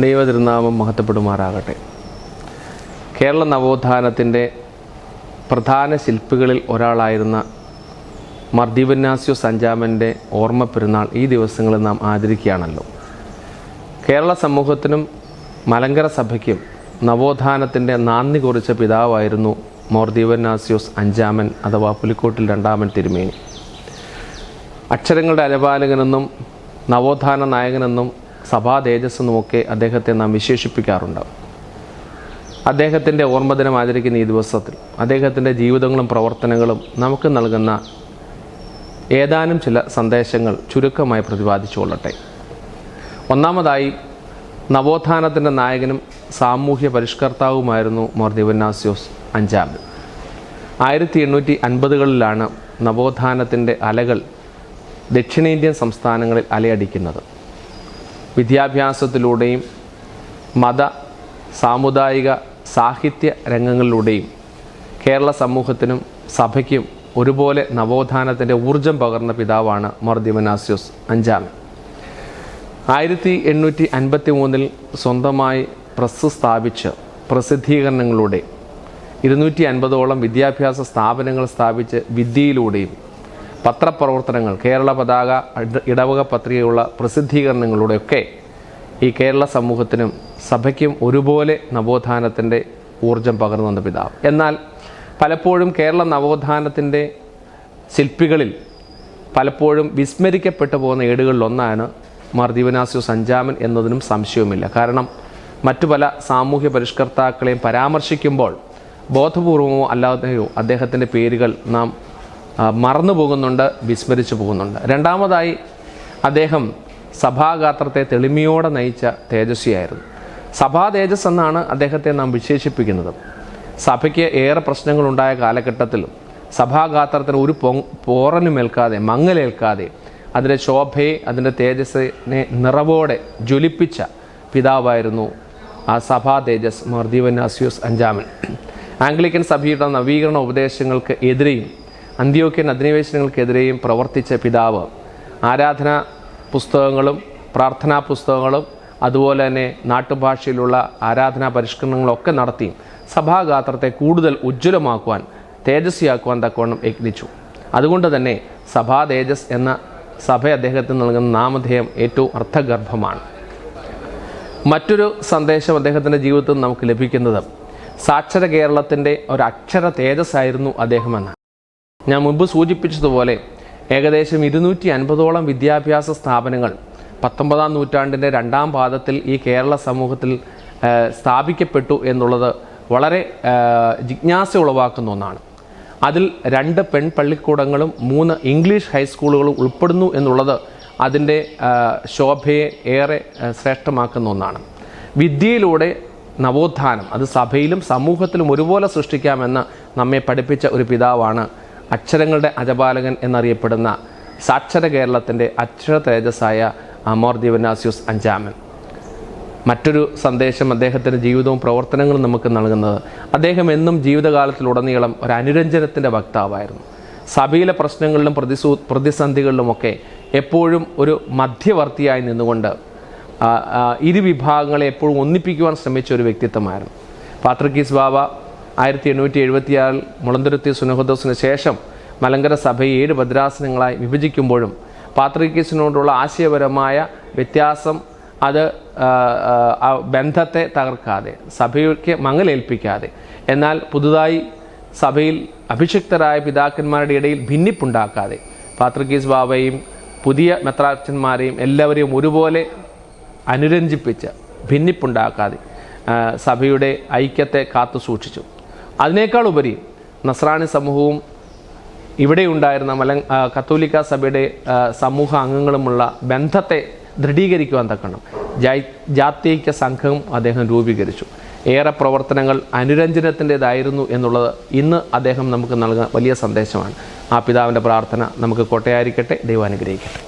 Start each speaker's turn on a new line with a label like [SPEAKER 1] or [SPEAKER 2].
[SPEAKER 1] ദൈവതിരുനാമം മഹത്വപ്പെടുമാറാകട്ടെ. കേരള നവോത്ഥാനത്തിന്റെ പ്രധാന ശില്പികളിൽ ഒരാളായിരുന്ന മർദീപന്യാസ്യോ സഞ്ചാമന്റെ ഓർമ്മ പെരുന്നാൾ ഈ ദിവസങ്ങളിൽ നാം ആചരിക്കുകയാണല്ലോ കേരള സമൂഹത്തിനും മലങ്കര സഭയ്ക്കും നവോത്ഥാനത്തിന്റെ നാന്ദി കുറിച്ച പിതാവായിരുന്നു മോർദീപന്യാസ്യോസ് അഞ്ചാമൻ അഥവാ പുലിക്കോട്ടിൽ രണ്ടാമൻ തിരുമേനി. അക്ഷരങ്ങളുടെ അലപാലകനെന്നും നവോത്ഥാന നായകനെന്നും സഭാ തേജസ്സെന്നുമൊക്കെ അദ്ദേഹത്തെ നാം വിശേഷിപ്പിക്കാറുണ്ട് അദ്ദേഹത്തിന്റെ ഓർമ്മദിനം ആചരിക്കുന്ന ഈ ദിവസത്തിൽ അദ്ദേഹത്തിന്റെ ജീവിതങ്ങളും പ്രവർത്തനങ്ങളും നമുക്ക് നൽകുന്ന ഏതാനും ചില സന്ദേശങ്ങൾ ചുരുക്കമായി പ്രതിപാദിച്ചുകൊള്ളട്ടെ ഒന്നാമതായി നവോത്ഥാനത്തിന്റെ നായകനും സാമൂഹ്യ പരിഷ്കർത്താവുമായിരുന്നു മോർ ദിവന്നാസ്യോസ് അഞ്ചാമൻ. ആയിരത്തി എണ്ണൂറ്റി അൻപതുകളിലാണ് നവോത്ഥാനത്തിന്റെ അലകൾ ദക്ഷിണേന്ത്യൻ സംസ്ഥാനങ്ങളിൽ അലയടിക്കുന്നത്. വിദ്യാഭ്യാസത്തിലൂടെയും മത സാമുദായിക സാഹിത്യ രംഗങ്ങളിലൂടെയും കേരള സമൂഹത്തിനും സഭയ്ക്കും ഒരുപോലെ നവോത്ഥാനത്തിന്റെ ഊർജം പകർന്ന പിതാവാണ് മർദ്ദിമനാസ്യോസ് അഞ്ചാമൻ. ആയിരത്തി എണ്ണൂറ്റി അൻപത്തി മൂന്നിൽ സ്വന്തമായി പ്രസ് സ്ഥാപിച്ച് പ്രസിദ്ധീകരണങ്ങളുടെ ഇരുന്നൂറ്റി അൻപതോളം വിദ്യാഭ്യാസ സ്ഥാപനങ്ങൾ സ്ഥാപിച്ച് വിദ്യയിലൂടെയും പത്രപ്രവർത്തനങ്ങൾ കേരള പതാക ഇടവക പത്രികയുള്ള പ്രസിദ്ധീകരണങ്ങളിലൂടെയൊക്കെ ഈ കേരള സമൂഹത്തിനും സഭയ്ക്കും ഒരുപോലെ നവോത്ഥാനത്തിന്റെ ഊർജം പകർന്നു വന്ന പിതാവ്. എന്നാൽ പലപ്പോഴും കേരള നവോത്ഥാനത്തിന്റെ ശില്പികളിൽ പലപ്പോഴും വിസ്മരിക്കപ്പെട്ടു പോകുന്ന ഏടുകളിലൊന്നാണ് മാർ ദീവനാസ്യോസ് അഞ്ചാമൻ എന്നതിനും സംശയവുമില്ല. കാരണം മറ്റു പല സാമൂഹ്യ പരിഷ്കർത്താക്കളെയും പരാമർശിക്കുമ്പോൾ ബോധപൂർവമോ അല്ലാതെയോ അദ്ദേഹത്തിന്റെ പേരുകൾ നാം മറന്നു പോകുന്നുണ്ട് വിസ്മരിച്ചു പോകുന്നുണ്ട്. രണ്ടാമതായി അദ്ദേഹം സഭാഗാത്രത്തെ തെളിമയോടെ നയിച്ച തേജസ്വിയായിരുന്നു. സഭാ തേജസ് എന്നാണ് അദ്ദേഹത്തെ നാം വിശേഷിപ്പിക്കുന്നത്. സഭയ്ക്ക് ഏറെ പ്രശ്നങ്ങളുണ്ടായ കാലഘട്ടത്തിലും സഭാഗാത്രത്തിന് ഒരു പൊ പോറനുമേൽക്കാതെ മങ്ങലേൽക്കാതെ അതിന്റെ ശോഭയെ അതിന്റെ തേജസ്സിനെ നിറവോടെ ജ്വലിപ്പിച്ച പിതാവായിരുന്നു ആ സഭാ തേജസ് മർദീവനാസ്യൂസ് അഞ്ചാമൻ. ആംഗ്ലിക്കൻ സഭയുടെ നവീകരണ ഉപദേശങ്ങൾക്ക് എതിരെയും അന്ത്യോക്യൻ അധിനിവേശനങ്ങൾക്കെതിരെയും പ്രവർത്തിച്ച പിതാവ്. ആരാധന പുസ്തകങ്ങളും പ്രാർത്ഥനാ പുസ്തകങ്ങളും അതുപോലെ തന്നെ നാട്ടുഭാഷയിലുള്ള ആരാധനാ പരിഷ്കരണങ്ങളൊക്കെ നടത്തി സഭാഗാത്രത്തെ കൂടുതൽ ഉജ്ജ്വലമാക്കുവാൻ തേജസ്വിയാക്കുവാൻ തക്കവണ്ണം യത്നിച്ചു. അതുകൊണ്ട് തന്നെ സഭാ തേജസ് എന്ന സഭ അദ്ദേഹത്തിന് നൽകുന്ന നാമധേയം ഏറ്റവും അർത്ഥഗർഭമാണ്. മറ്റൊരു സന്ദേശം അദ്ദേഹത്തിന്റെ ജീവിതത്തിൽ നമുക്ക് ലഭിക്കുന്നത് സാക്ഷര കേരളത്തിന്റെ ഒരു അക്ഷര തേജസ്സായിരുന്നു അദ്ദേഹമെന്ന്. ഞാൻ മുമ്പ് സൂചിപ്പിച്ചതുപോലെ ഏകദേശം ഇരുന്നൂറ്റി അൻപതോളം വിദ്യാഭ്യാസ സ്ഥാപനങ്ങൾ പത്തൊമ്പതാം നൂറ്റാണ്ടിന്റെ രണ്ടാം പാദത്തിൽ ഈ കേരള സമൂഹത്തിൽ സ്ഥാപിക്കപ്പെട്ടു എന്നുള്ളത് വളരെ ജിജ്ഞാസ ഉളവാക്കുന്ന ഒന്നാണ്. അതിൽ രണ്ട് പെൺ പള്ളിക്കൂടങ്ങളും മൂന്ന് ഇംഗ്ലീഷ് ഹൈസ്കൂളുകളും ഉൾപ്പെടുന്നു എന്നുള്ളത് അതിന്റെ ശോഭയെ ഏറെ ശ്രേഷ്ഠമാക്കുന്ന ഒന്നാണ്. വിദ്യയിലൂടെ നവോത്ഥാനം അത് സഭയിലും സമൂഹത്തിലും ഒരുപോലെ സൃഷ്ടിക്കാമെന്ന് നമ്മെ പഠിപ്പിച്ച ഒരു പിതാവാണ് അക്ഷരങ്ങളുടെ അജപാലകൻ എന്നറിയപ്പെടുന്ന സാക്ഷര കേരളത്തിന്റെ അക്ഷര തേജസ്സായ അമോർ ദിവനാസ്യൂസ് അഞ്ചാമൻ. മറ്റൊരു സന്ദേശം അദ്ദേഹത്തിന്റെ ജീവിതവും പ്രവർത്തനങ്ങളും നമുക്ക് നൽകുന്നത് അദ്ദേഹം എന്നും ജീവിതകാലത്തിലുടനീളം ഒരു അനുരഞ്ജനത്തിന്റെ വക്താവായിരുന്നു. സഭയിലെ പ്രശ്നങ്ങളിലും പ്രതിസൂ പ്രതിസന്ധികളിലുമൊക്കെ എപ്പോഴും ഒരു മധ്യവർത്തിയായി നിന്നുകൊണ്ട് ആ, ആ, ഇരു വിഭാഗങ്ങളെ എപ്പോഴും ഒന്നിപ്പിക്കുവാൻ ശ്രമിച്ച ഒരു വ്യക്തിത്വമായിരുന്നു. പാത്രക്കീസ് ബാബ ആയിരത്തി എണ്ണൂറ്റി എഴുപത്തിയാറിൽ മുളന്തുരുത്തി സുനഹദോസിന് ശേഷം മലങ്കര സഭയെ ഏഴ് ഭദ്രാസനങ്ങളായി വിഭജിക്കുമ്പോഴും പാത്രിക്കീസിനോടുള്ള ആശയപരമായ വ്യത്യാസം അത് ബന്ധത്തെ തകർക്കാതെ സഭയ്ക്ക് മങ്ങലേൽപ്പിക്കാതെ. എന്നാൽ പുതുതായി സഭയിൽ അഭിഷിക്തരായ പിതാക്കന്മാരുടെ ഇടയിൽ ഭിന്നിപ്പുണ്ടാക്കാതെ പാത്രികീസ് ബാബയും പുതിയ മെത്രാച്ചന്മാരെയും എല്ലാവരെയും ഒരുപോലെ അനുരഞ്ജിപ്പിച്ച് ഭിന്നിപ്പുണ്ടാക്കാതെ സഭയുടെ ഐക്യത്തെ കാത്തു സൂക്ഷിച്ചു അതിനേക്കാൾ ഉപരി നസ്രാണി സമൂഹവും ഇവിടെ ഉണ്ടായിരുന്ന മല കത്തോലിക്ക സഭയുടെ സമൂഹ അംഗങ്ങളുമുള്ള ബന്ധത്തെ ദൃഢീകരിക്കുവാൻ തക്കണം ജൈ ജാത്യക സംഘം അദ്ദേഹം രൂപീകരിച്ചു. ഏറെ പ്രവർത്തനങ്ങൾ അനുരഞ്ജനത്തിന്റെതായിരുന്നു എന്നുള്ളത് ഇന്ന് അദ്ദേഹം നമുക്ക് നൽകുന്ന വലിയ സന്ദേശമാണ്. ആ പിതാവിന്റെ പ്രാർത്ഥന നമുക്ക് കോട്ടയായിരിക്കട്ടെ ദൈവം അനുഗ്രഹിക്കട്ടെ.